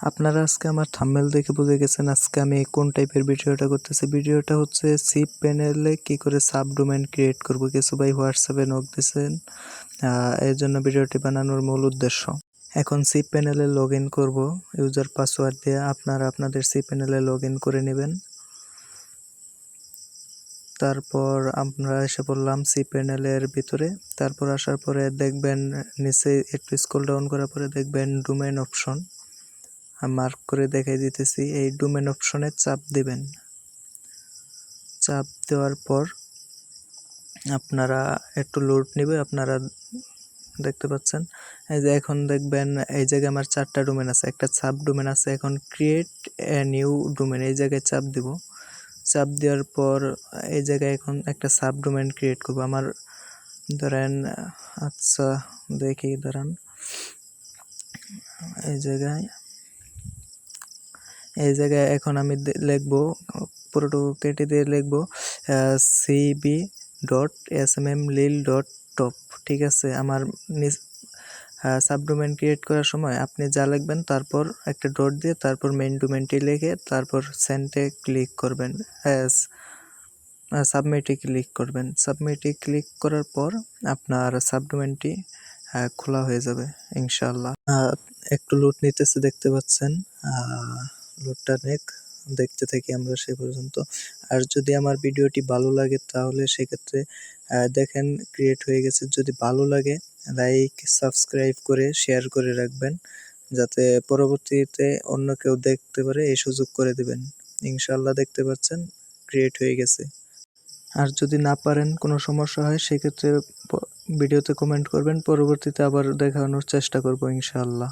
আপনারা আজকে আমার থাম্বনেল দেখে বুঝে গেছেন আজকে আমি কোন টাইপের ভিডিওটা করতেছি। ভিডিওটা হচ্ছে সিপ প্যানেলে কি করে সাব ডোমেন ক্রিয়েট করব। কিছু ভাই হোয়াটসঅ্যাপে নক দিয়েছেন এর জন্য ভিডিওটি বানানোর মূল উদ্দেশ্য। এখন সিপ প্যানেলে লগ ইন করব। ইউজার পাসওয়ার্ড দিয়ে আপনারা আপনাদের সিপ প্যানেলে লগ ইন করে নেবেন। তারপর আমরা এসে পড়লাম সি প্যানেলের ভিতরে। তারপর আসার পরে দেখবেন নিচে একটু স্ক্রল ডাউন করার পরে দেখবেন ডোমেন অপশন মার্ক করে দেখাই দিতেছি, এই ডোমেন অপশনে চাপ দিবেন। চাপ দেওয়ার পর আপনারা একটু লোড নেবে, আপনারা দেখতে পাচ্ছেন। এই যে এখন দেখবেন এই জায়গায় আমার চারটা ডোমেন আছে, একটা সাব ডোমেন আছে, এখন ক্রিয়েট এ নিউ ডোমেন এই জায়গায় চাপ দিব। চাপ দেওয়ার পর এই জায়গায় এখন একটা সাব ডোমেন ক্রিয়েট করব। আমার ধরেন আচ্ছা দেখি, ধরেন, এই জায়গায় এই জায়গায় এখন আমি লিখব পুরোটুকু কেটে দিয়ে লিখব C B dot S M M dot top ঠিক আছে? আমার সাবডোমেন ক্রিয়েট করার সময় আপনি যা লিখবেন তারপর একটা ডট দিয়ে তারপর মেইন ডোমেনটি লিখে তারপর সেন্টে ক্লিক করবেন। অ্যাস সাবমিটে ক্লিক করবেন। সাবমিটে ক্লিক করার পর আপনার সাবডোমেনটি খোলা হয়ে যাবে ইনশাল্লাহ একটু লুট নিতেছে দেখতে পাচ্ছেন। লোডটা নেক, দেখতে থাকি আমরা সে পর্যন্ত। আর যদি আমার ভিডিওটি ভালো লাগে তাহলে সেক্ষেত্রে দেখেন ক্রিয়েট হয়ে গেছে। যদি ভালো লাগে লাইক সাবস্ক্রাইব করে শেয়ার করে রাখবেন, যাতে পরবর্তীতে অন্য কেউ দেখতে পারে, এই সুযোগ করে দেবেন। ইনশাল্লাহ দেখতে পাচ্ছেন ক্রিয়েট হয়ে গেছে। আর যদি না পারেন, কোনো সমস্যা হয়, সেক্ষেত্রে ভিডিওতে কমেন্ট করবেন, পরবর্তীতে আবার দেখানোর চেষ্টা করব ইনশাআল্লাহ।